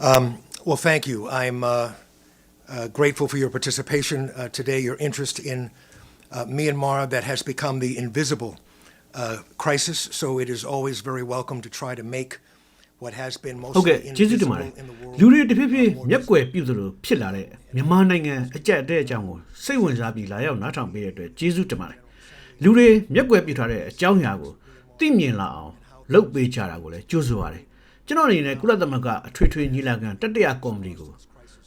Um, well, thank you. I'm uh, uh, grateful for your participation uh, today, your interest in uh, Myanmar that has become the invisible uh, crisis. So it is always very welcome to try to make what has been ဟုတ်ကဲ့ mostly ကျေးဇူးတင်ပါတ invisible ယ် in the world. လူတွေတစ်ဖြည်းဖြည်းမျက်ကွယ်ပြုသလိုဖြစ်လာတဲ့မြန်မာနိုင်ငံအကြက်အတဲ့အကြောင်းကိုစိတ်ဝင်စားပြီးလာရောက်နားထောင်ပေးတဲ့အတွက်ကျေးဇူးတင်ပါတယ်လူတွေမျက်ကွယ်ပြုထားတဲ့အကြောင်းအရာကိုသိမြင်လာအောင်လုပ်ပေးကြတာကိုလည်းကြိုးဆိုပါတယ် ကျွန်တော်အနေနဲ့ကုလသမဂ္ဂအထွေထွေညီလာခံတတိယကော်မတီကို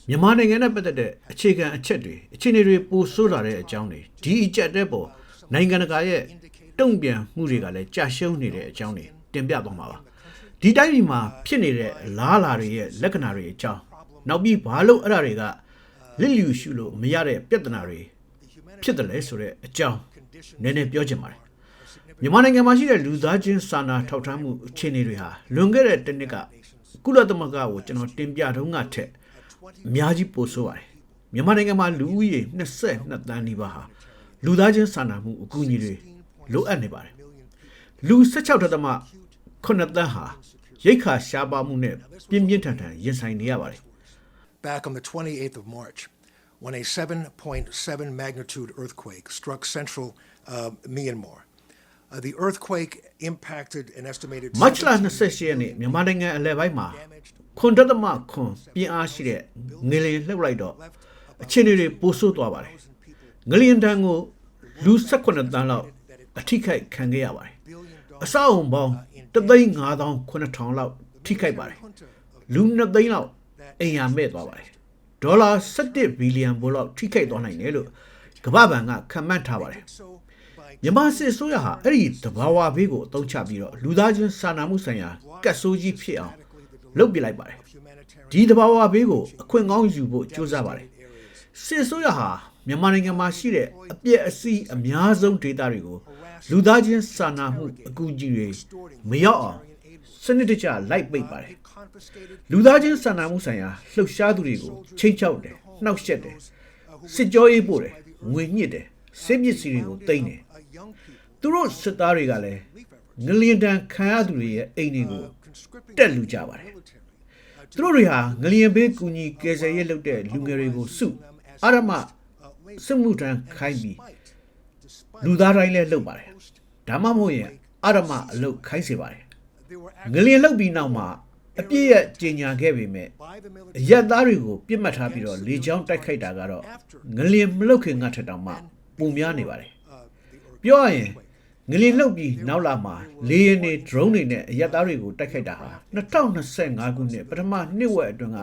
မြန်မာနိုင်ငံနဲ့ပတ်သက်တဲ့အခြေခံအချက်တွေအခြေအနေတွေပိုဆိုးလာတဲ့အကြောင်းတွေဒီအကြက်တဲ့ပေါ်နိုင်ငံတကာရဲ့တုံ့ပြန်မှုတွေကလည်းကြာရှုံးနေတဲ့အကြောင်းတွေတင်ပြသွားမှာပါဒီတိုင်းပြည်မှာဖြစ်နေတဲ့အလားအလာတွေရဲ့လက္ခဏာတွေအကြောင်းနောက်ပြီးဘာလို့အဲ့ဒါတွေကလစ်လျူရှုလို့မရတဲ့ပြဿနာတွေဖြစ်တယ်လဲဆိုတဲ့အကြောင်းနည်းနည်းပြောချင်ပါတယ် မြန်မာနိုင်ငံမှာရှိတဲ့လူသားချင်းစာနာထောက်ထားမှုအခြေအနေတွေဟာလွန်ခဲ့တဲ့တစ်နှစ်ကကုလသမဂ္ဂကိုကျွန်တော်တင်ပြတုန်းကထက်အများကြီးပိုဆိုးပါတယ်မြန်မာနိုင်ငံမှာလူဦးရေ22တန်းနီးပါးဟာလူသားချင်းစာနာမှုအကူအညီတွေလိုအပ်နေပါတယ်လူ16ထက်မှ9တန်းဟာရိတ်ခါရှားပါမှုနဲ့ပြင်းပြင်းထန်ထန်ရင်ဆိုင်နေရပါတယ် back on the 28th of March when a 7.7 magnitude earthquake struck central uh, Myanmar. Uh, the earthquake impacted an estimated မတ်လ28ရက်နေ့မြန်မာနိုင်ငံအလဲပိုင်းမှာခွန်တသမခွန်ပြင်းအားရှိတဲ့ငလျင်လှုပ်လိုက်တော့အခြေအနေတွေပိုဆိုးသွားပါတယ်ငလျင်တန်းကိုလူ18တန်းလောက်အထိခိုက်ခံခဲ့ရပါတယ်အဆောက်အုံပေါင်း3,5000လောက်ထိခိုက်ပါတယ်လူ2သိန်းလောက်အိမ်ယာမဲ့သွားပါတယ်ဒေါ်လာ17ဘီလီယံဘိုးလောက်ထိခိုက်သွားနိုင်တယ်လို့ကမ္ဘာ့ဘဏ်ကခန့်မှန်းထားပါတယ် so by မြန်မာစစ်အစိုးရဟာအဲ့ဒီတဘာဝဘေးကိုအသုံးချပြီးတော့လူသားချင်းစာနာမှုဆိုင်ရာကတ်ဆိုးကြီးဖြစ်အောင်လုပ်ပြလိုက်ပါတယ် humanitarian ဒီတဘာဝဘေးကိုအခွင့်ကောင်းယူဖို့ကြိုးစားပါတယ်စစ်အစိုးရဟာမြန်မာနိုင်ငံမှာရှိတဲ့အပြည့်အစည်းအများဆုံးဒေသတွေကိုလူသားချင်းစာနာမှုအကူအညီတွေမရောက်အောင်စနစ်တကျလိုက်ပိတ်ပါတယ် confiscated လူသားချင်းစာနာမှုဆိုင်ရာလှုပ်ရှားသူတွေကိုချိန်ချောက်တယ်နှောက်ယှက်တယ်စစ်ကြောရေးပို့တယ်ငွေညှစ်တယ်စစ်ပစ္စည်းတွေကိုတိမ့်တယ် uh, young people သူတို့စစ်သားတွေကလည်းငလျင်တန်ခံရသူတွေရဲ့အိမ်တွေကို conscripting တက်လူကြပါတယ် military သူတို့တွေဟာငလျင်ဘေးကူညီကယ်ဆယ်ရေးလုပ်တဲ့လူငယ်တွေကိုစုအာရမစစ်မှုထမ်းခိုင်းပြီးလူသားတိုင်းလည်းလုပ်ပါတယ်ဒါမှမဟုတ်ရင်အာရမအလုပ်ခိုင်းစေပါတယ် they were ငလျင်လုပ်ပြီးနောက်မှာအပြည့်ရဲ့ကြီးညာခဲ့ပေမဲ့ by the အ military ရက်သားတွေကိုပြစ်မှတ်ထားပြီးတော့လေကြောင်းတိုက်ခိုက်တာကတော့ငလျင်မလုပ်ခင်ကထက်တောင်မှပုံများနေပါတယ် uh, the earth ပြောရရင် ငလျင်လှုပ်ပြီးနောက်လာမှာလေယာဉ်တွေ drone တွေနဲ့အရက်သားတွေကိုတိုက်ခိုက်တာဟာ2025ခုနှစ်ပထမနှစ်ဝက်အတွင်းက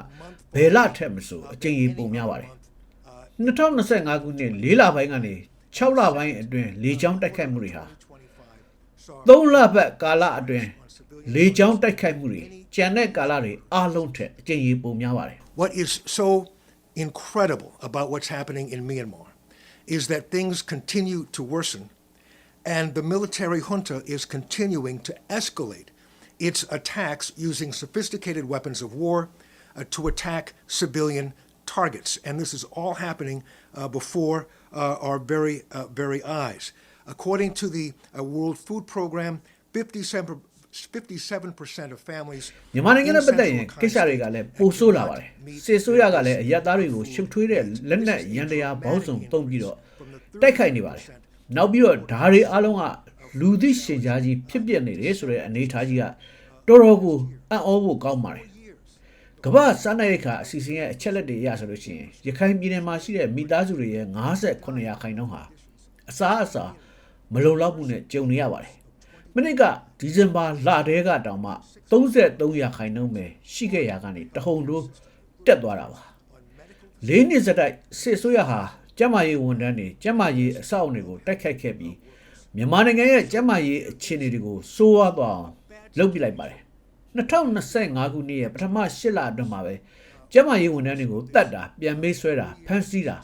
ဘယ်လထက်မဆိုအကြိမ်ကြီးပုံများပါတယ်2025ခုနှစ်၄လပိုင်းကနေ6လပိုင်းအတွင်းလေကြောင်းတိုက်ခိုက်မှုတွေဟာ25 saw 3လပတ်ကာလအတွင်းလေကြောင်းတိုက်ခိုက်မှုတွေကြံတဲ့ကာလတွေအားလုံးထက်အကြိမ်ကြီးပုံများပါတယ် What is so incredible about what's happening in Myanmar is that things continue to worsen, and the military junta is continuing to escalate its attacks using sophisticated weapons of war uh, to attack civilian targets. And this is all happening uh, before uh, our very, uh, very eyes. According to the uh, World Food Program, 57 57% of families မြန်မာနိုင်ငံနဲ့ပတ်သက်ရင် in central ကိစ္စတွေကလည်းပိုဆိုးလာပါတယ်စစ်ဆိုးရကလည်းအရက်သားတွေကိုရှုပ်ထွေးတဲ့လက်နက်ရန်တရားဘောင်းစုံတုံးပြီးတော့တိုက်ခိုက်နေပါတယ် နောက်ပြီးတော့ဓာရီအားလုံးကလူသိရှင်ကြားကြီးဖြစ်ပြနေတယ်ဆိုတဲ့အနေအထားကြီးကတော်တော်ကိုအံ့ဩဖို့ကောင်းပါတယ်ကမ္ဘာစားနပ်ရိက္ခာအစီအစဉ်ရဲ့အချက်လက်တွေအရဆိုလို့ရှိရင်ရခိုင်ပြည်နယ်မှာရှိတဲ့မိသားစုတွေရဲ့58ရာခိုင်နှုန်းဟာအစားအစာမလုံလောက်မှုနဲ့ကြုံနေရပါတယ်မနစ်ကဒီဇင်ဘာလတဲကတောင်မှ33ရာခိုင်နှုန်းပဲရှိခဲ့ရာကနေတဟုန်တိုးတက်သွားတာပါလေးနှစ်စတိုက်စစ်ဆိုးရဟာ ကျန်းမာရေးဝန်ထမ်းတွေကျန်းမာရေးအဆောက်အအုံတွေကိုတိုက်ခိုက်ခဲ့ပြီးမြန်မာနိုင်ငံရဲ့ကျန်းမာရေးအခြေအနေတွေကိုစိုးဝါးသွားအောင်လုပ်ပြလိုက်ပါတယ်2025ခုနှစ်ရဲ့ပထမ8လအတွင်းမှာပဲကျန်းမာရေးဝန်ထမ်းတွေကိုတတ်တာပြန်မေးဆွဲတာဖမ်းဆီးတာ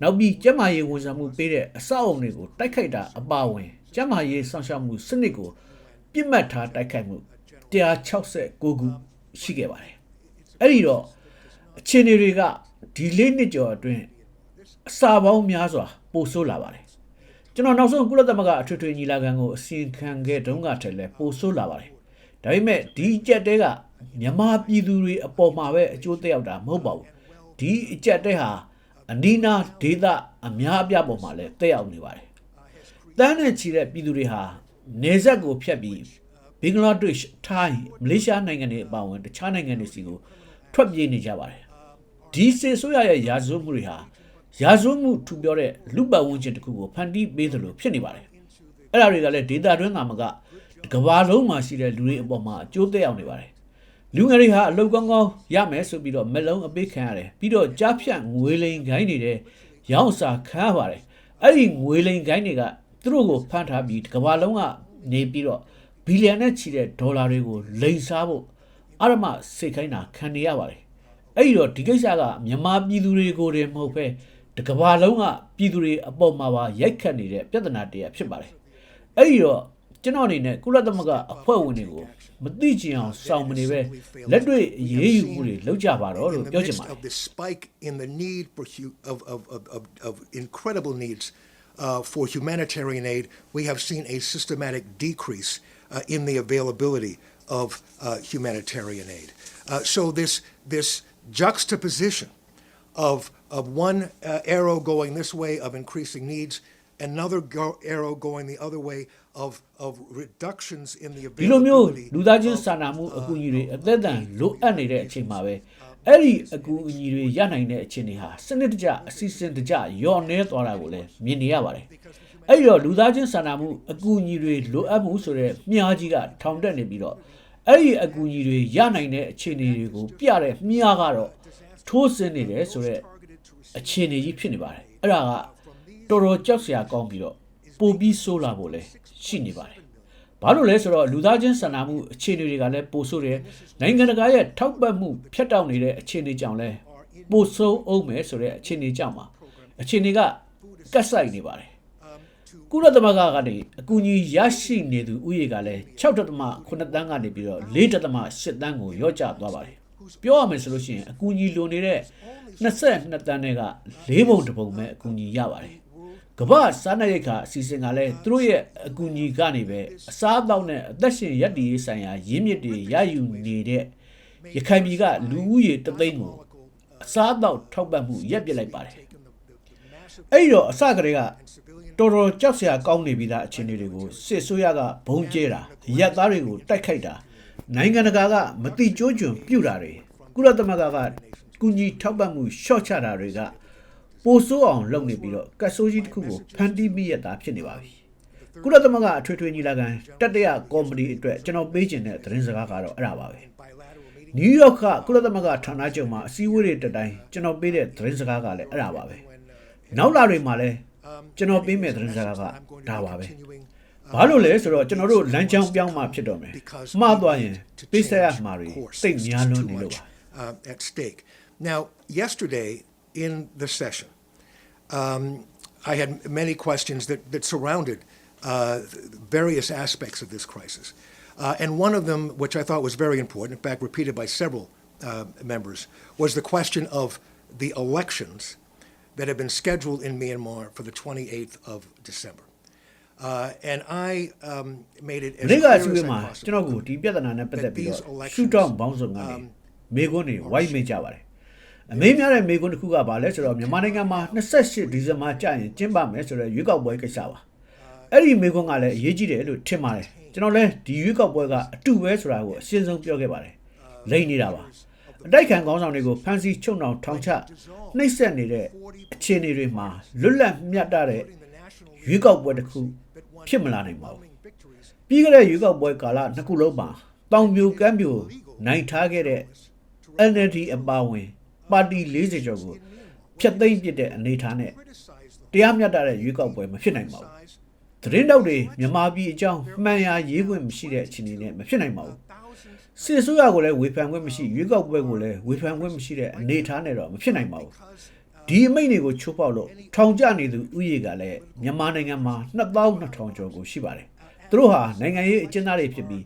နောက်ပြီးကျန်းမာရေးဝန်ဆောင်မှုပေးတဲ့အဆောက်အအုံတွေကိုတိုက်ခိုက်တာအပါအဝင်ကျန်းမာရေးဆောင်ရှောက်မှုစနစ်ကိုပြစ်မှတ်ထားတိုက်ခိုက်မှု169ခုရှိခဲ့ပါတယ်အဲ့ဒီတော့အခြေအနေတွေကဒီလေးနှစ်ကျော်အတွင်း အစာပေါင်းများစွာပိုဆိုးလာပါတယ်ကျွန်တော်နောက်ဆုံးကုလသမဂ္ဂအထွေထွေညီလာခံကိုအစီရင်ခံခဲ့တုန်းကတည်းကပိုဆိုးလာပါတယ်ဒါပေမဲ့ဒီအကြက်တဲကမြန်မာပြည်သူတွေအပေါ်မှာပဲအကျိုးသက်ရောက်တာမဟုတ်ပါဘူးဒီအကြက်တဲဟာအနီးနားဒေသအများအပြားပေါ်မှာလည်းသက်ရောက်နေပါတယ်တန်းနဲ့ချီတဲ့ပြည်သူတွေဟာနေဆက်ကိုဖျက်ပြီးဘင်္ဂလားဒေ့ရှ်ထိုင်းမလေးရှားနိုင်ငံတွေအပါအဝင်တခြားနိုင်ငံတွေစီကိုထွက်ပြေးနေကြပါတယ်ဒီစေဆိုရရဲ့ရာဇဝတ်မှုတွေဟာ ရာဇဝတ်မှုထူပြောတဲ့လူပတ်ဝန်းကျင်တစ်ခုကိုဖန်တီးပေးသလိုဖြစ်နေပါတယ်အဲ့ဒါတွေကလည်းဒေတာတွင်းသာမကကဘာလုံးမှာရှိတဲ့လူတွေအပေါ်မှာအကျိုးသက်ရောက်နေပါတယ်လူငယ်တွေဟာအလုတ်ကောင်းကောင်းရမယ်ဆိုပြီးတော့မလုံးအပေးခံရတယ်ပြီးတော့ကြားဖြတ်ငွေလိန်ခိုင်းနေတဲ့ရောင်းစာခံရပါတယ်အဲ့ဒီငွေလိန်ခိုင်းတွေကသူတို့ကိုဖမ်းထားပြီးကဘာလုံးကနေပြီးတော့ဘီလီယံနဲ့ချီတဲ့ဒေါ်လာတွေကိုလိန်စားဖို့အရမစိတ်ခိုင်းတာခံနေရပါတယ်အဲ့ဒီတော့ဒီကိစ္စကမြန်မာပြည်သူတွေကိုတည်းမဟုတ်ပဲ တကဘာလုံးကပြည်သူတွေအပေါ်မှာပါရိုက်ခတ်နေတဲ့ပြဿနာတရားဖြစ်ပါတယ် အဲ့ဒီတော့ကျွန်တော်အနေနဲ့ကုလသမဂ္ဂအဖွဲ့ဝင်တွေကိုမသိချင်အောင်စောင့်မနေပဲလက်တွေ့အရေးယူမှုတွေလုပ်ကြပါတော့လို့ In the ပြောချင် midst ပါတယ် of this spike in the need for hu- of, of, of, of, of incredible needs uh, for humanitarian aid, we have seen a systematic decrease uh, in the availability of uh, humanitarian aid. Uh, so this this juxtaposition of of one uh, arrow going this way of increasing needs, another go- arrow going the other way of of reductions in the ဒီလိုမျိုး availability လူသားချင်းစာနာမှုအကူအညီတွေအသက်အံလိုအပ်နေတဲ့အချိန်မှာပဲအဲ့ဒီအကူအညီတွေရနိုင်တဲ့အခြေအနေဟာစနစ်တကျအစီအစဉ်တကျယော့နေသွားတာကိုလည်းမြင်နေရပါတယ်အဲ့ဒီတော့လူသားချင်းစာနာမှုအကူအညီတွေလိုအပ်မှုဆိုတဲ့မြားကြီးကထောင်တက်နေပြီးတော့အဲ့ဒီအကူအညီတွေရနိုင်တဲ့အခြေအနေတွေကိုပြတဲ့မြားကတော့ ထိုးစင်းနေတယ်ဆိုတဲ့အခြေအနေကြီးဖြစ်နေပါတယ်အဲ့ဒါကတော်တော်ကြောက်စရာကောင်းပြီးတော့ပိုပြီးဆိုးလာဖို့လည်းရှိနေပါတယ်ဘာလို့လဲဆိုတော့လူသားချင်းစာနာမှုအခြေအနေတွေကလည်းပိုဆိုးတယ်နိုင်ငံတကာရဲ့ထောက်ပံ့မှုဖျက်တောက်နေတဲ့အခြေအနေကြောင့်လည်းပိုဆိုးအောင်မယ်ဆိုတဲ့အခြေအနေကြောင့်ပါအခြေအနေကကတ်ဆိုင်နေပါတယ်ကုလသမဂ္ဂကနေအကူအညီရရှိနေသူဥယေကလည်း6.8တန်းကနေပြီးတော့4.8တန်းကိုရော့ကျသွားပါတယ် ပြောရမယ်ဆိုလို့ရှိရင်အကူအညီလိုနေတဲ့22တန်းတွေက၄ပုံတစ်ပုံပဲအကူအညီရပါတယ်ကမ္ဘာစားနပ်ရိက္ခာအစီအစဉ်ကလည်းသူတို့ရဲ့အကူအညီကနေပဲအစားအသောက်နဲ့အသက်ရှင်ရပ်တည်ရေးဆိုင်ရာရင်းမြစ်တွေရယူနေတဲ့ရခိုင်ပြည်ကလူဦးရေတသိန်းကိုအစားအသောက်ထောက်ပံ့မှုရပ်ပစ်လိုက်ပါတယ်အဲ့ဒီတော့အစကတည်းကတော်တော်ကြောက်စရာကောင်းနေပြီသားအခြေအနေတွေကိုစစ်ဆိုးရကဘုံကျဲတာရက်သားတွေကိုတိုက်ခိုက်တာ နိုင်ငံတကာကမတိကျိုးကျွံပြုတ်တာတွေကုလသမဂ္ဂကကုညီထောက်ပံ့မှုရှော့ချတာတွေကပိုဆိုးအောင်လုပ်နေပြီးတော့ကတ်ဆိုးကြီးတစ်ခုကိုဖန်တီးမိရတာဖြစ်နေပါပြီကုလသမဂ္ဂအထွေထွေညီလာခံတတရကော်မတီအတွက်ကျွန်တော်ပေးချင်တဲ့သတင်းစကားကတော့အဲ့ဒါပါပဲနယူးယောက်ကကုလသမဂ္ဂဌာနချုပ်မှာအစည်းအဝေးတွေတက်တိုင်းကျွန်တော်ပေးတဲ့သတင်းစကားကလည်းအဲ့ဒါပါပဲနောက်လာတွေမှာလည်းကျွန်တော်ပေးမဲ့သတင်းစကားကဒါပါပဲ ဘာလို့လဲဆိုတော့ကျွန်တော်တို့လမ်းကြောင်းပြောင်းမှဖြစ်တော့မယ်မှားသွားရင်ပေးဆက်ရမှာတွေစိတ်များလွန်းနေလို့ပါ uh, at stake. Now, yesterday in the session, um, I had many questions that, that surrounded uh, various aspects of this crisis. Uh, and one of them, which I thought was very important, in fact, repeated by several uh, members, was the question of the elections that have been scheduled in Myanmar for the 28th of December. Uh, and I um, made it as နေ့က clear အစည်းအဝေး as မှာ I ကျွန်တော် possibly ကို could ဒီပြဿနာနဲ့ပတ်သက်ပြီးတော့ that these elections, ရှူတောင်းဘောင်းဆောင်ကနေမေကွန်းတွေဝိုင်းမိကြပါတယ်အမေးများတဲ့မေကွန်းတစ်ခုကဘာလဲဆိုတော့မြန်မာနိုင်ငံမှာ28ဒီဇင်ဘာကြာရင်ကျင်းပမယ်ဆိုတော့ရွေးကောက်ပွဲကိစ္စပါအဲ့ဒီမေကွန်းကလည်းအရေးကြီးတယ်လို့ထင်ပါတယ်ကျွန်တော်လည်းဒီရွေးကောက်ပွဲကအတူပဲဆိုတာကိုအရှင်းဆုံးပြောခဲ့ပါတယ်လိမ့်နေတာပါအတိုက်ခံခေါင်းဆောင်တွေကိုဖမ်းဆီးချုပ်နှောင်ထောင်ချနှိပ်စက်နေတဲ့အခြေအနေတွေမှာလွတ်လပ်မြတ်တဲ့ရွေးကောက်ပွဲတစ်ခု ဖြစ်မလာနိုင်ပါဘူးပြီးခဲ့တဲ့ရွေးကောက်ပွဲကာလနှစ်ခုလုံးမှာတောင်ပြိုကမ်းပြိုနိုင်ထားခဲ့တဲ့ NLD အပါအဝင်ပါတီ40ကျော်ကိုဖျက်သိမ်းပစ်တဲ့အနေအထားနဲ့တရားမျှတတဲ့ရွေးကောက်ပွဲမဖြစ်နိုင်ပါဘူး။သတင်းတောက်တွေမြန်မာပြည်အကြောင်းမှန်ရာရေးခွင့်မရှိတဲ့အခြေအနေနဲ့မဖြစ်နိုင်ပါဘူး။စစ်ဆိုးရကိုလည်းဝေဖန်ခွင့်မရှိရွေးကောက်ပွဲကိုလည်းဝေဖန်ခွင့်မရှိတဲ့အနေအထားနဲ့တော့မဖြစ်နိုင်ပါဘူး။ ဒီအမိန့်တွေကိုချိုးပေါက်လို့ထောင်ကျနေသူဥယေကလည်းမြန်မာနိုင်ငံမှာ2200ကျော်ကိုရှိပါတယ်။သူတို့ဟာနိုင်ငံရေးအကျဉ်းသားတွေဖြစ်ပြီး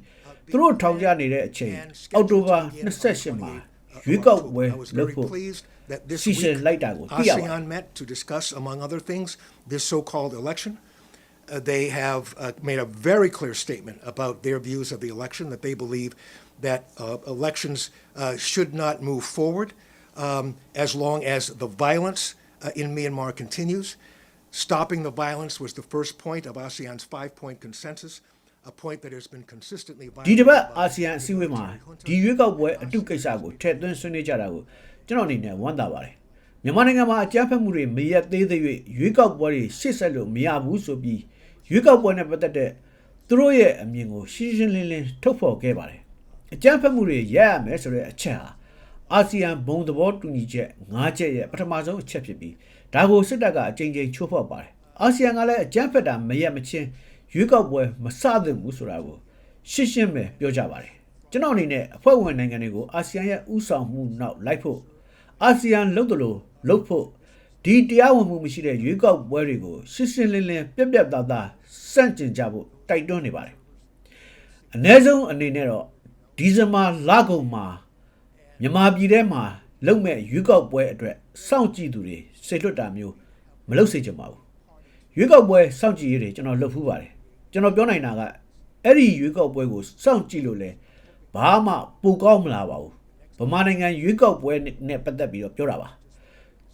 သူတို့ထောင်ကျနေတဲ့အချိန်အောက်တိုဘာ28မှာရွေးကောက်ပွဲ I was လုပ် very ဖို့ pleased that this စီစဉ် week လိုက်တာကိုသိရပါတယ် ASEAN met to discuss, among other things, this so-called election. uh, they have uh, made a very clear statement about their views of the election, that they believe that uh, elections uh, should not move forward Um, as long as the violence uh, in Myanmar continues. Stopping the violence was the first point of ASEAN's five point consensus, a point that has been consistently ဒီတစ် violated ပတ် by အာဆီယံအစည်းအဝေးမှာဒီရွေးကောက်ပွဲအတုကိစ္စကိုထည့်သွင်းဆွေးနွေးကြတာကိုကျွန်တော်အနေနဲ့ဝမ်းသာပါတယ်မြန်မာနိုင်ငံမှာအကြမ်းဖက်မှုတွေမရက်သေးသေး၍ရွေးကောက်ပွဲတွေရှေ့ဆက်လို့မရဘူးဆိုပြီးရွေးကောက်ပွဲနဲ့ပတ်သက်တဲ့သူတို့ရဲ့အမြင်ကိုရှင်းရှင်းလင်းလင်းထုတ်ဖော်ခဲ့ပါတယ်အကြမ်းဖက်မှုတွေရပ်ရမယ်ဆိုတဲ့အချက်ဟာ အာဆီယံဘုံသဘောတူညီချက်၅ချက်ရဲ့ပထမဆုံးအချက်ဖြစ်ပြီးဒါကိုစစ်တပ်ကအကြိမ်ကြိမ်ချိုးဖောက်ပါတယ်အာဆီယံကလည်းအကြမ်းဖက်တာမရက်မချင်းရွေးကောက်ပွဲမစသင့်ဘူးဆိုတာကိုရှင်းရှင်းပဲပြောကြပါတယ်ကျွန်တော်အနေနဲ့အဖွဲ့ဝင်နိုင်ငံတွေကိုအာဆီယံရဲ့ဥဆောင်မှုနောက်လိုက်ဖို့အာဆီယံလုပ်တယ်လို့လုပ်ဖို့ဒီတရားဝင်မှုမရှိတဲ့ရွေးကောက်ပွဲတွေကိုရှင်းရှင်းလင်းလင်းပြက်ပြက်သားသားစန့်ကျင်ကြဖို့တိုက်တွန်းနေပါတယ်အ ਨੇ ဆုံးအနေနဲ့တော့ဒီဇင်ဘာလကုန်မှာ မြန်မာပြည်ထဲမှာလုံမဲ့ရွေးကောက်ပွဲအတွက်စောင့်ကြည့်သူတွေစိတ်လွတ်တာမျိုးမလုပ်စေချင်ပါဘူးရွေးကောက်ပွဲစောင့်ကြည့်ရေးတွေကျွန်တော်လုပ်ဖူးပါတယ်ကျွန်တော်ပြောနိုင်တာကအဲ့ဒီရွေးကောက်ပွဲကိုစောင့်ကြည့်လို့လဲဘာမှပိုကောင်းမလာပါဘူးဗမာနိုင်ငံရွေးကောက်ပွဲနဲ့ပတ်သက်ပြီးတော့ပြောတာပါ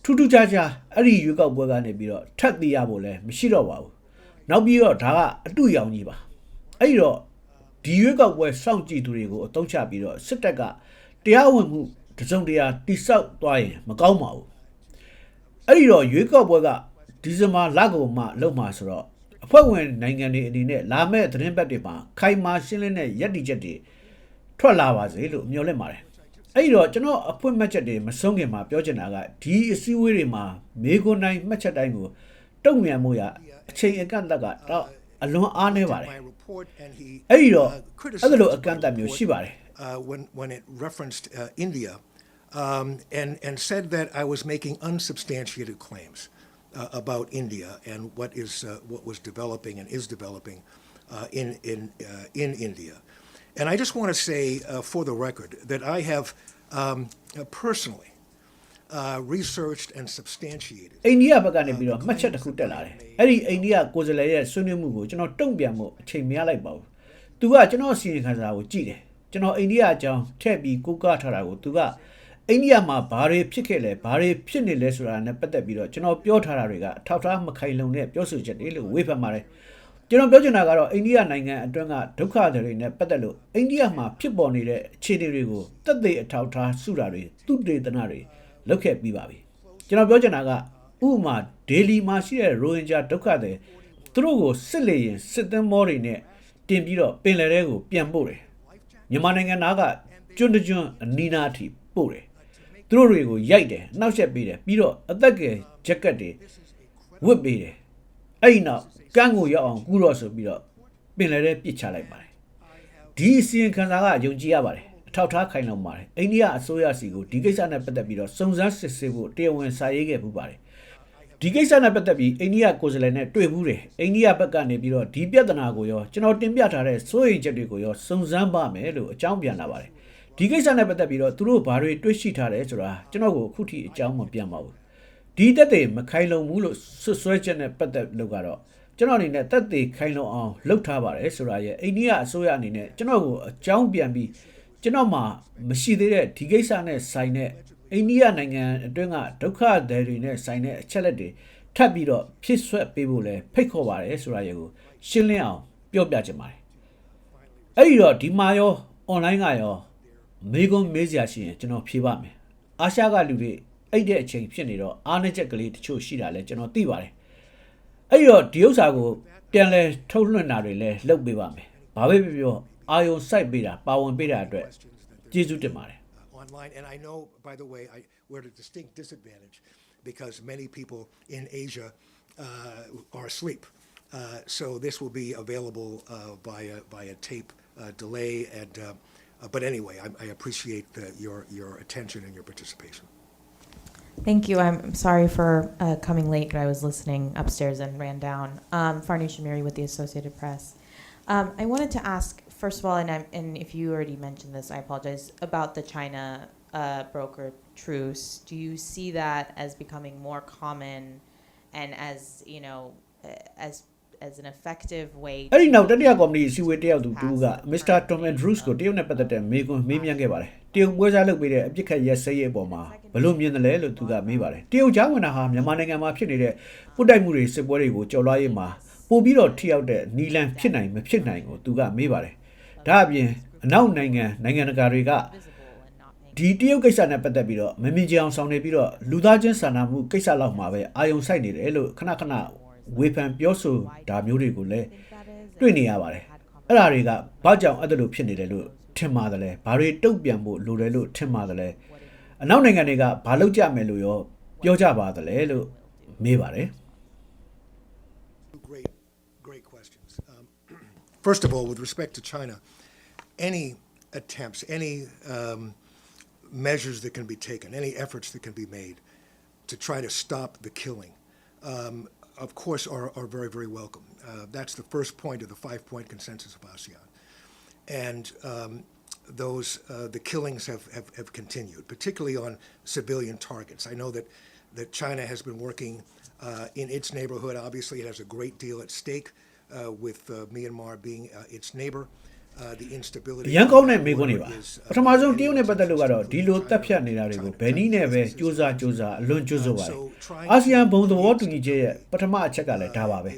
ထူးထူးခြားခြားအဲ့ဒီရွေးကောက်ပွဲကနေပြီးတော့ထပ်သိရဖို့လဲမရှိတော့ပါဘူးနောက်ပြီးတော့ဒါကအတူရောင်ကြီးပါအဲ့ဒီတော့ဒီရွေးကောက်ပွဲစောင့်ကြည့်သူတွေကိုအသုံးချပြီးတော့စစ်တပ်က တရားဝင်မှုတစ်စုံတရာတိစောက်သွားရင်မကောင်းပါဘူးအဲ့ဒီတော့ရွေးကောက်ပွဲကဒီဇင်ဘာလကုန်မှလုပ်မှာဆိုတော့အဖွဲ့ဝင်နိုင်ငံတွေအနေနဲ့လာမဲ့သတင်းပတ်တွေမှာခိုင်မာရှင်းလင်းတဲ့ရည်တည်ချက်တွေထွက်လာပါစေလို့မျှော်လင့်ပါတယ်အဲ့ဒီတော့ကျွန်တော်အဖွင့်မှတ်ချက်တွေမဆုံးခင်မှာပြောချင်တာကဒီအစည်းအဝေးတွေမှာမေကွန်တိုင်းမှတ်ချက်တိုင်းကိုတုံ့ပြန်မှုရအချိန်အကန့်အသတ်ကတော့အလွန်အားနည်းပါတယ် my report, and he အဲ့ဒီတော့ uh, အဲ့ဒါလို criticized အကန့်အသတ်မျိုး my ရှိ report, ပါတယ် uh, when when it referenced uh, India, um, and and said that I was making unsubstantiated claims uh, about India and what is uh, what was developing and is developing uh, in in uh, in India, and I just want to say uh, for the record that I have um, uh, personally uh, researched and substantiated. အိန္ဒိယဘက်ကနေပြီးတော့မှတ်ချက်တစ်ခုတက်လာတယ်အဲ့ဒီအိန္ဒိယကိုယ်စားလှယ်ရဲ့ဆွေးနွေးမှုကိုကျွန်တော်တုံ့ပြန်မှုအချိန်မရလိုက်ပါဘူးသူကကျွန်တော်အစီရင်ခံစာကိုကြည့်တယ် ကျွန်တော်အိန္ဒိယအကြောင်းထည့်ပြီးကိုးကားထားတာကိုသူကအိန္ဒိယမှာဘာတွေဖြစ်ခဲ့လဲဘာတွေဖြစ်နေလဲဆိုတာနဲ့ပတ်သက်ပြီးတော့ကျွန်တော်ပြောထားတာတွေကအထောက်အထားမခိုင်လုံတဲ့ပြောဆိုချက်တွေလို့ဝေဖန်ပါတယ်ကျွန်တော်ပြောချင်တာကတော့အိန္ဒိယနိုင်ငံအတွင်းကဒုက္ခတွေနဲ့ပတ်သက်လို့အိန္ဒိယမှာဖြစ်ပေါ်နေတဲ့အခြေအနေတွေကိုတက်သေးအထောက်အထားစုတာတွေသူတေသနာတွေလုပ်ခဲ့ပြီးပါပြီကျွန်တော်ပြောချင်တာကဥပမာဒေလီမှာရှိတဲ့ရိုဟင်ဂျာဒုက္ခတွေသူတို့ကိုစစ်လေရင်စစ်သင်းမောတွေနဲ့တင်ပြီးတော့ပင်လယ်ထဲကိုပြန်ပို့တယ် မြန်မာနိုင်ငံသားကကျွန်းတကျွန်းအနီးနားအထိပို့တယ်သူတို့တွေကိုရိုက်တယ်နှောက်ယှက်ပေးတယ်ပြီးတော့အသက်ကယ်ဂျက်ကက်တွေဝတ်ပေးတယ်အဲ့ဒီနောက်ကန်းကိုရောက်အောင်ကူတော့ဆိုပြီးတော့ပင်လယ်ထဲပစ်ချလိုက်ပါတယ်ဒီအစီရင်ခံစာကယုံကြည်ရပါတယ်အထောက်ထားခိုင်လုံပါတယ်အိန္ဒိယအစိုးရစီကိုဒီကိစ္စနဲ့ပတ်သက်ပြီးတော့စုံစမ်းစစ်ဆေးဖို့တရားဝင်စာရေးခဲ့ပူပါတယ် ဒီကိစ္စနဲ့ပတ်သက်ပြီးအိန္ဒိယကိုယ်စားလှယ်နဲ့တွေ့ဘူးတယ်အိန္ဒိယဘက်ကနေပြီးတော့ဒီပြဿနာကိုရောကျွန်တော်တင်ပြထားတဲ့စိုးရိမ်ချက်တွေကိုရောစုံစမ်းပါမယ်လို့အကြောင်းပြန်လာပါတယ်ဒီကိစ္စနဲ့ပတ်သက်ပြီးတော့သူတို့ဘာတွေတွေ့ရှိထားတယ်ဆိုတာကျွန်တော်ကိုအခုထိအကြောင်းမပြန်ပါဘူးဒီတက်တွေမခိုင်လုံဘူးလို့ဆွဆွဲချက်နဲ့ပတ်သက်လို့ကတော့ကျွန်တော်အနေနဲ့တက်တွေခိုင်လုံအောင်လုပ်ထားပါတယ်ဆိုတာရဲ့အိန္ဒိယအစိုးရအနေနဲ့ကျွန်တော်ကိုအကြောင်းပြန်ပြီးကျွန်တော်မှမရှိသေးတဲ့ဒီကိစ္စနဲ့ဆိုင်တဲ့ အိန္ဒိယနိုင်ငံအတွင်းကဒုက္ခသည်တွေနဲ့ဆိုင်တဲ့အချက်လက်တွေထပ်ပြီးတော့ဖြစ်ဆွက်ပေးဖို့လဲဖိတ်ခေါ်ပါတယ်ဆိုတာရဲ့ကိုရှင်းလင်းအောင်ပြောပြချင်ပါတယ်အဲ့ဒီတော့ဒီမှာရော online ကရောမေကွန်မေးစရာရှိရင်ကျွန်တော်ဖြေပါမယ်အာရှကလူတွေအဲ့တဲ့အချိန်ဖြစ်နေတော့အားနည်းချက်ကလေးတချို့ရှိတာလဲကျွန်တော်သိပါတယ်အဲ့ဒီတော့ဒီဥစ္စာကိုပြန်လဲထုတ်လွှင့်တာတွေလဲလုပ်ပေးပါမယ်ဘာပဲပြောပြောအာယုံစိုက်ပေးတာပါဝင်ပေးတာအတွက်ကျေးဇူးတင်ပါတယ် uh, online. And I know, by the way, I, we're at a distinct disadvantage because many people in Asia uh, are asleep. Uh, so this will be available uh, via via tape uh, delay. And uh, but anyway, I, I appreciate uh, your your attention and your participation. Thank you. I'm sorry for uh, coming late, but I was listening upstairs and ran down. Um, Farnoosh Shamiri with the Associated Press. Um, I wanted to ask, first of all, and, I'm, and if you already mentioned this, I apologize, about the China uh, broker truce. Do you see that as becoming more common and as, you know, uh, as as an effective way အဲ့ဒီနောက်တတိယကော်မတီအစည်းအဝေးတက်ရောက်သူတူကမစ္စတာတွန်မန်ဒရုစ်ကိုတရုတ်နဲ့ပတ်သက်တဲ့မေးခွန်းမေးမြန်းခဲ့ပါတယ်တရုတ်ပွဲစားလုပ်ပေးတဲ့အပြစ်ခတ်ရက်စဲရေးအပေါ်မှာဘယ်လို့မြင်တယ်လဲလို့သူကမေးပါတယ်တရုတ်ကျောင်းဝင်တာဟာမြန်မာနိုင်ငံမှာဖြစ်နေတဲ့ပုတ်တိုက်မှုတွေစစ်ပွဲတွေကိုကြော်လွှားရေးမှာပို့ပြီးတော့ထိရောက်တဲ့နီလန်ဖြစ်နိုင်မဖြစ်နိုင်ကိုသူကမေးပါတယ် ဒါအပြင်အနောက်နိုင်ငံနိုင်ငံတကာတွေက visible and not paying ဒီတရုတ်ကိစ္စနဲ့ပတ်သက်ပြီးတော့မမြင်ကြအောင်ဆောင်နေပြီးတော့လူသားချင်းစာနာမှုကိစ္စလောက်မှာပဲအာယုံဆိုင်နေတယ်လို့ခဏခဏဝေဖန်ပြောဆိုတာမျိုးတွေကိုလည်း that is တွေ့နေရပါတယ်အဲ့ဒါတွေကဘာကြောင့်အဲ့ဒါလိုဖြစ်နေတယ်လို့ထင်ပါတယ်လဲဘာတွေတုတ်ပြန်ဖို့လိုတယ်လို့ထင်ပါတယ်လဲအနောက်နိုင်ငံတွေကဘာလုပ်ကြမယ်လို့ရောပြောကြပါတယ်လဲလို့မေးပါတယ် Great, great questions. Um, First of all, with respect to China, any attempts, any um, measures that can be taken, any efforts that can be made to try to stop the killing, um, of course, are, are very, very welcome. Uh, that's the first point of the five-point consensus of ASEAN. And um, those, uh, the killings have, have, have continued, particularly on civilian targets. I know that, that China has been working uh, in its neighborhood. Obviously, it has a great deal at stake uh, with uh, Myanmar being uh, its neighbor. Uh, the instability. ရန်ကောင်းတဲ့မိကွန်းတွေ border ပါ is, uh, ပထမဆုံးတရုတ်နဲ့ပတ်သက်လို့ကတော့ဒီလိုတက်ဖြတ်နေတာတွေကိုဘယ်နည်းနဲ့ပဲစူးစမ်းစူးစမ်းအလွန်ကျွတ်ဆိုပါတယ်အာဆီယံဘုံသဘောတူညီချက်ရဲ့ပထမအချက်ကလည်းဒါပါပဲ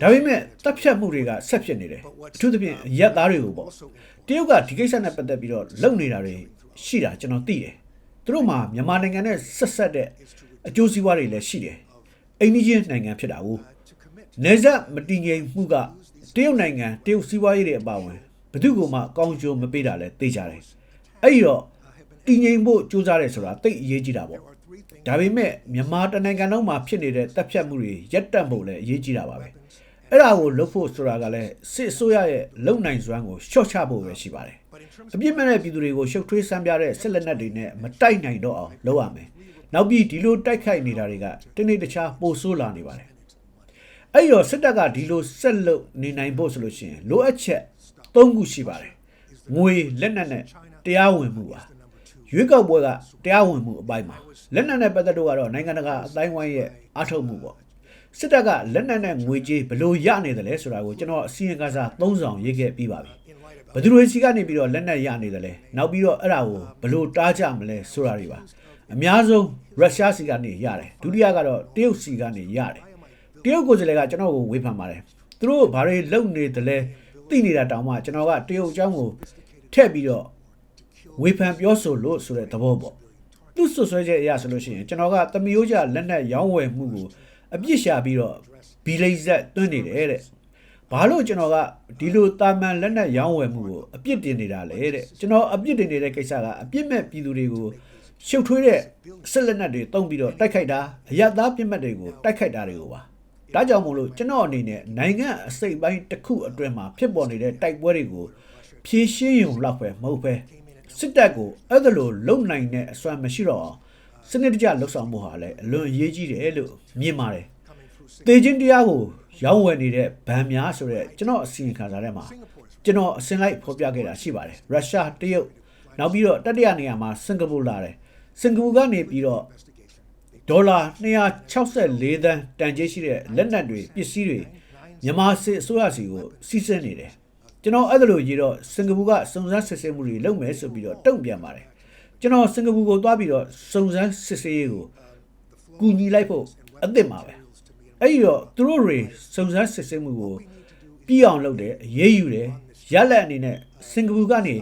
ဒါပေမဲ့တက်ဖြတ်မှုတွေကဆက်ဖြစ်နေတယ်အထူးသဖြင့်ရက်သားတွေကိုပေါ့တရုတ်ကဒီကိစ္စနဲ့ပတ်သက်ပြီးတော့လုပ်နေတာတွေရှိတာကျွန်တော်သိတယ်သူတို့မှာမြန်မာနိုင်ငံနဲ့ဆက်ဆက်တဲ့အကျိုးစီးပွားတွေလည်းရှိတယ်အိန္ဒိယနိုင်ငံဖြစ်တာကိုနေဆက်မတည်ငြိမ်မှုကတရုတ်နိုင်ငံတရုတ်စီးပွားရေးတွေအပါအဝင် ဘယ်သူကမှကောင်းကျိုးမပေးတာလဲသိကြတယ်အဲ့ဒီတော့တည်ငြိမ်ဖို့ကြိုးစားတယ်ဆိုတာသိအရေးကြီးတာပေါ့ဒါပေမဲ့မြန်မာတနိုင်ငံလုံးမှာဖြစ်နေတဲ့တပ်ဖြတ်မှုတွေရပ်တန့်ဖို့လည်းအရေးကြီးတာပါပဲအဲ့ဒါကိုလုပ်ဖို့ဆိုတာကလည်းစစ်အစိုးရရဲ့လုံနိုင်စွမ်းကိုရှော့ချဖို့ပဲရှိပါတယ်အပြစ်မဲ့တဲ့ပြည်သူတွေကိုရှုပ်ထွေးဆန်းပြတဲ့စစ်လက်နက်တွေနဲ့မတိုက်နိုင်တော့အောင်လုပ်ရမယ်နောက်ပြီးဒီလိုတိုက်ခိုက်နေတာတွေကတနေ့တခြားပိုဆိုးလာနေပါတယ်အဲ့တော့စစ်တပ်ကဒီလိုဆက်လုပ်နေနိုင်ဖို့ဆိုလို့ရှိရင်လိုအပ်ချက် ၃ခုရှိပါတယ်ငွေလက်နက်နဲ့တရားဝင်မှုပါရွေးကောက်ပွဲကတရားဝင်မှုအပိုင်းမှာလက်နက်နဲ့ပတ်သက်တော့ကတော့နိုင်ငံတကာအတိုင်းဝိုင်းရဲ့အားထုတ်မှုပေါ့စစ်တပ်ကလက်နက်နဲ့ငွေကြေးဘယ်လိုရနေတယ်လဲဆိုတာကိုကျွန်တော်အစီရင်ခံစာ၃ဆောင်ရေးခဲ့ပြီးပါပြီဘယ်သူတွေစီကနေပြီးတော့လက်နက်ရနေတယ်လဲနောက်ပြီးတော့အဲ့ဒါကိုဘယ်လိုတားကြမလဲဆိုတာတွေပါအများဆုံးရုရှားစီကနေရတယ်ဒုတိယကတော့တရုတ်စီကနေရတယ်တရုတ်ကိုယ်စားလှယ်ကကျွန်တော်ကိုဝေဖန်ပါတယ်သူတို့ဘာတွေလုပ်နေတယ်လဲ သိနေတာတောင်မှကျွန်တော်ကတရုတ်အကြောင်းကိုထည့်ပြီးတော့ဝေဖန်ပြောဆိုလို့ဆိုတဲ့သဘောပေါ့သူဆွဆွဲချက်အရဆိုလို့ရှိရင်ကျွန်တော်ကတမီယိုးကြလက်နက်ရောင်းဝယ်မှုကိုအပြစ်ရှာပြီးတော့ဘီလိဇက်တွန်းနေတယ်တဲ့ဘာလို့ကျွန်တော်ကဒီလိုတာမန်လက်နက်ရောင်းဝယ်မှုကိုအပြစ်တင်နေတာလဲတဲ့ကျွန်တော်အပြစ်တင်နေတဲ့ကိစ္စကအပြစ်မဲ့ပြည်သူတွေကိုရှုပ်ထွေးတဲ့ဆက်လက်နက်တွေတုံးပြီးတော့တိုက်ခိုက်တာအရသားပြစ်မှတ်တွေကိုတိုက်ခိုက်တာတွေကိုပါ ဒါကြောင့်မို့လို့ကျွန်တော်အနေနဲ့နိုင်ငံအစိတ်ပိုင်းတစ်ခုအတွင်းမှာဖြစ်ပေါ်နေတဲ့တိုက်ပွဲတွေကိုဖြည့်ရှင်းရုံလောက်ပဲမဟုတ်ပဲစစ်တပ်ကိုအဲ့ဒါလိုလုံနိုင်တဲ့အစွမ်းမရှိတော့အောင်စနစ်တကျလှုပ်ဆောင်မှုဟာလည်းအလွန်အရေးကြီးတယ်လို့မြင်ပါတယ်။တေချင်းတရားကိုရောင်းဝယ်နေတဲ့ဗန်များဆိုတဲ့ကျွန်တော်အစီရင်ခံစာထဲမှာကျွန်တော်အစင်လိုက်ဖော်ပြခဲ့တာရှိပါတယ်။ရုရှားတရုတ်နောက်ပြီးတော့တတိယနေရာမှာစင်ကာပူလာတယ်။စင်ကာပူကနေပြီးတော့ ဒေါ်လာ264သန်းတန်ကြေးရှိတဲ့လက်နက်တွေပစ္စည်းတွေမြန်မာစစ်အစိုးရစီကိုစီးဆင်းနေတယ်ကျွန်တော်အဲ့ဒါလိုရေးတော့စင်ကာပူကစုံစမ်းစစ်ဆေးမှုတွေလုပ်မယ်ဆိုပြီးတော့တုံ့ပြန်ပါတယ်ကျွန်တော်စင်ကာပူကိုသွားပြီးတော့စုံစမ်းစစ်ဆေးရေးကိုကူညီလိုက်ဖို့အသင့်ပါပဲအဲ့ဒီတော့သူတို့တွေစုံစမ်းစစ်ဆေးမှုကိုပြီးအောင်လုပ်တယ်အရေးယူတယ်ရလက်အနေနဲ့စင်ကာပူကနေ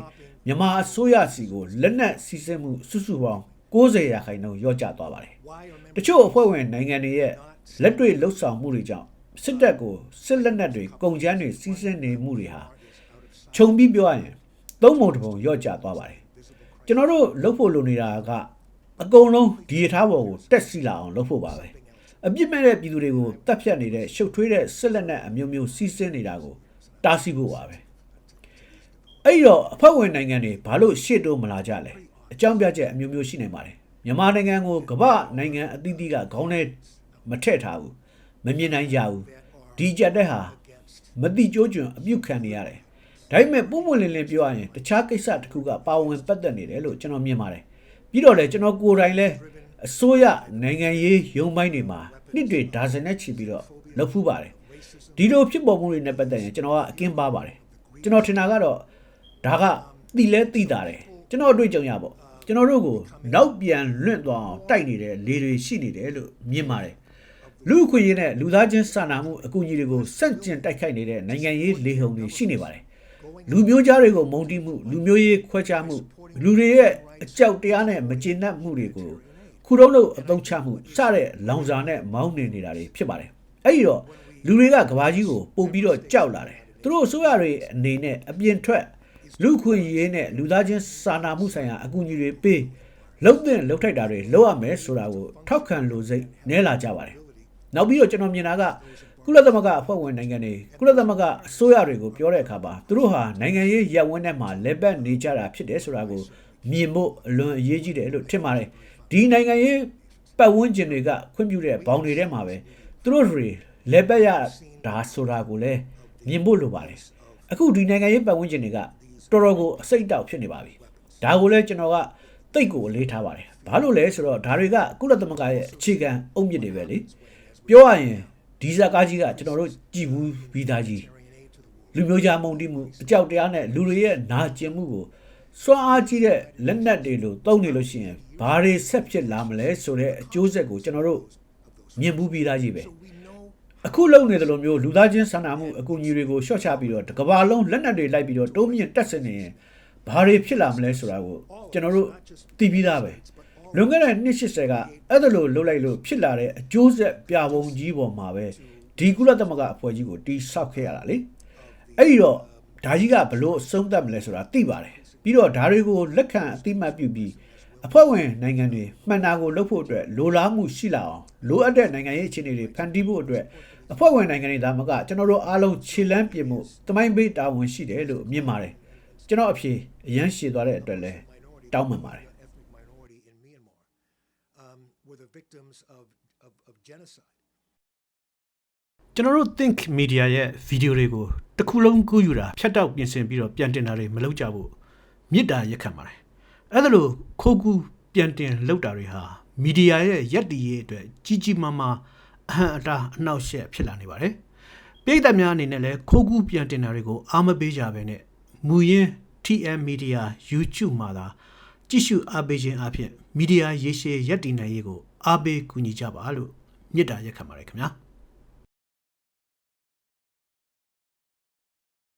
မြန်မာအစိုးရစီကိုလက်နက်စီးဆင်းမှုစုစုပေါင်း 90ရာခိုင်နှုန်းရော့ကျသွားပါတယ်တချို့အဖွဲ့ဝင်နိုင်ငံတွေရဲ့လက်တွေ့လှုပ်ဆောင်မှုတွေကြောင့်စစ်တပ်ကိုစစ်လက်နက်တွေကုန်ကျန်းတွေစီးဆင်းနေမှုတွေဟာခြုံပြီးပြောရရင်သုံးပုံတစ်ပုံရော့ကျသွားပါတယ်ကျွန်တော်တို့လှုပ်ဖို့လိုနေတာကအကုန်လုံးဒီရထားပေါ်ကိုတက်စီလာအောင်လှုပ်ဖို့ပါပဲအပြစ်မဲ့တဲ့ပြည်သူတွေကိုတပ်ဖြတ်နေတဲ့ရှုပ်ထွေးတဲ့စစ်လက်နက်အမျိုးမျိုးစီးဆင်းနေတာကိုတားဆီးဖို့ပါပဲအဲ့ဒီတော့အဖွဲ့ဝင်နိုင်ငံတွေဘာလို့ရှေ့တိုးမလာကြလဲ အကြောင်းပြချက်အမျိုးမျိုးရှိနေပါတယ်မြန်မာနိုင်ငံကိုကမ္ဘာနိုင်ငံအသီးသီးကခေါင်းထဲမထည့်ထားဘူးမမြင်နိုင်ကြဘူးဒီကြက်တဲ့ဟာမတိကျိုးကျွံအပြုတ်ခံနေရတယ်ဒါပေမဲ့ပုံပွင့်လင်းလင်းပြောရရင်တခြားကိစ္စတစ်ခုကပါဝင်ပတ်သက်နေတယ်လို့ကျွန်တော်မြင်ပါတယ်ပြီးတော့လေကျွန်တော်ကိုယ်တိုင်လဲအစိုးရနိုင်ငံရေးရုံးပိုင်းတွေမှာနှစ်တွေဒါဇင်နဲ့ချီပြီးတော့လှုပ်ဖူးပါတယ်ဒီလိုဖြစ်ပေါ်မှုတွေနဲ့ပတ်သက်ရင်ကျွန်တော်ကအကင်းပါပါတယ်ကျွန်တော်ထင်တာကတော့ဒါကတိလဲတိတာတယ်ကျွန်တော်အတွေ့အကြုံရပေါ့ ကျွန်တော်တို့ကိုနောက်ပြန်လွင့်သွားအောင်တိုက်နေတဲ့လေတွေရှိနေတယ်လို့မြင်ပါတယ်လူအခွင့်အရေးနဲ့လူသားချင်းစာနာမှုအကူအညီတွေကိုစန့်ကျင်တိုက်ခိုက်နေတဲ့နိုင်ငံရေးလေဟုန်တွေရှိနေပါတယ်လူမျိုးကြားတွေကိုမုံတီးမှုလူမျိုးရေးခွဲခြားမှုလူတွေရဲ့အကြောက်တရားနဲ့မကျေနပ်မှုတွေကိုခုတုံးလို့အသုံးချမှုစတဲ့လောင်စာနဲ့မောင်းနေနေတာတွေဖြစ်ပါတယ်အဲ့ဒီတော့လူတွေကကဘာကြီးကိုပုံပြီးတော့ကြောက်လာတယ်သူတို့အစိုးရတွေအနေနဲ့အပြင်ထွက် လူခွင့်ရေးနဲ့လူသားချင်းစာနာမှုဆိုင်ရာအကူအညီတွေပေးလုံတဲ့လုံထိုက်တာတွေလုပ်ရမယ်ဆိုတာကိုထောက်ခံလို့စိတ်နဲလာကြပါတယ်နောက်ပြီးတော့ကျွန်တော်မြင်တာကကုလသမဂ္ဂအဖွဲ့ဝင်နိုင်ငံတွေကုလသမဂ္ဂအစိုးရတွေကိုပြောတဲ့အခါမှာသူတို့ဟာနိုင်ငံရေးရပ်ဝန်းထဲမှာလက်ပတ်နေကြတာဖြစ်တယ်ဆိုတာကိုမြင်ဖို့အလွန်အရေးကြီးတယ်လို့ထင်ပါတယ်ဒီနိုင်ငံရေးပတ်ဝန်းကျင်တွေကခွင့်ပြုတဲ့ဘောင်တွေထဲမှာပဲသူတို့တွေလက်ပတ်ရတာဆိုတာကိုလည်းမြင်ဖို့လိုပါတယ်အခုဒီနိုင်ငံရေးပတ်ဝန်းကျင်တွေက တော်တော်ကိုအစိတ်တောက်ဖြစ်နေပါပြီဒါကိုလည်းကျွန်တော်ကတိတ်ကိုအလေးထားပါတယ်ဘာလို့လဲဆိုတော့ဒါတွေကကုလသမဂ္ဂရဲ့အခြေခံအုတ်မြစ်တွေပဲလေပြောရရင်ဒီဇာကားကြီးကကျွန်တော်တို့ကြည်ဘူးပြီးသားကြီးလူမျိုးကြားမုံတိမှုအကြောက်တရားနဲ့လူတွေရဲ့နာကျင်မှုကိုစွမ်းအားကြီးတဲ့လက်နက်တွေလို့တုံးနေလို့ရှိရင်ဘာတွေဆက်ဖြစ်လာမလဲဆိုတဲ့အကျိုးဆက်ကိုကျွန်တော်တို့မြင်မှုပြီးသားကြီးပဲ အခုလုံနေတယ်လို့မျိုးလူသားချင်းစာနာမှုအကူအညီတွေကိုရှော့ချပြီးတော့တစ်ကမ္ဘာလုံးလက်နက်တွေလိုက်ပြီးတော့တိုးမြင့်တက်ဆင်နေရင်ဘာတွေဖြစ်လာမလဲဆိုတာကိုကျွန်တော်တို့သိပြီးသားပဲလွန်ခဲ့တဲ့နှစ်80ကအဲ့ဒါလိုလှုပ်လိုက်လို့ဖြစ်လာတဲ့အကျိုးဆက်ပြပုံကြီးပေါ်မှာပဲဒီကုလသမဂ္ဂအဖွဲ့ကြီးကိုတီးဆောက်ခဲ့ရတာလေအဲ့ဒီတော့ဒါကြီးကဘလို့အဆုံးသတ်မလဲဆိုတာသိပါတယ်ပြီးတော့ဒါတွေကိုလက်ခံအသိမှတ်ပြုပြီးအဖွဲ့ဝင်နိုင်ငံတွေမှန်တာကိုလုပ်ဖို့အတွက်လိုလားမှုရှိလာအောင်လိုအပ်တဲ့နိုင်ငံရေးအခြေအနေတွေဖန်တီးဖို့အတွက် အဖွဲ့ဝင်နိုင်ငံတွေဒါမှမကကျွန်တော်တို့အားလုံးခြေလမ်းပြင်မှုတမိုင်းဘေးတာဝန်ရှိတယ်လို့မြင်ပါတယ်ကျွန်တော်အဖြေအရန်ရှည်သွားတဲ့အတွက်လည်းတောင်းပန်ပါတယ် ethnic minority in Myanmar um, were the victims of, of, of genocide. ကျွန်တော်တို့ think media ရဲ့ဗီဒီယိုတွေကိုတစ်ခုလုံးကူးယူတာဖြတ်တောက်ပြင်ဆင်ပြီးတော့ပြန်တင်တာတွေမလုပ်ကြဘူးမေတ္တာရက်ခံပါတယ်အဲ့ဒါလို့ခိုးကူးပြန်တင်လုပ်တာတွေဟာမီဒီယာရဲ့ရက်တီရဲ့အတွက်ကြီးကြီးမားမား အဟံအတားအနှောက်အယှက်ဖြစ်လာနေပါတယ်ပြည်သက်များအနေနဲ့လည်းခိုးကူးပြန်တင်တာတွေကိုအားမပေးကြဘဲနဲ့မူရင်း TM Media YouTube မှာသာကြည့်ရှုအားပေးခြင်းအပြင်မီဒီယာရေရှည်ရက်တည်နိုင်ရေးကိုအားပေးကူညီကြပါလို့မေတ္တာရက်ခံပါတယ်ခင်ဗျာ